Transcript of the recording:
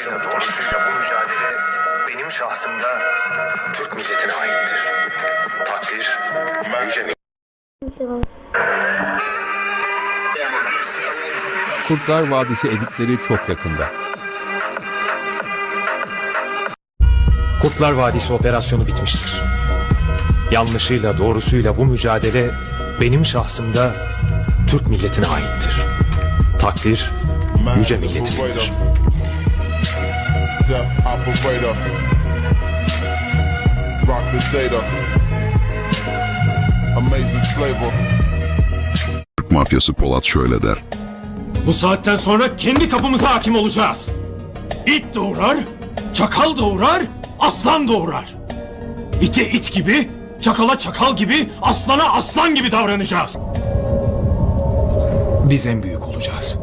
Dolayısıyla doğrusuyla bu mücadele benim şahsımda Türk milletine aittir. Takdir, yüce Kurtlar Vadisi editleri çok yakında. Kurtlar Vadisi operasyonu bitmiştir. Yanlışıyla doğrusuyla bu mücadele benim şahsımda Türk milletine aittir. Takdir yüce milletimindir. Death operator. Rock the data. Amazing flavor. Türk mafyası Polat şöyle der. Bu saatten sonra kendi kapımıza hakim olacağız. İt de uğrar, çakal da uğrar, aslan da uğrar. İte it gibi, çakala çakal gibi, aslana aslan gibi davranacağız. Biz en büyük olacağız.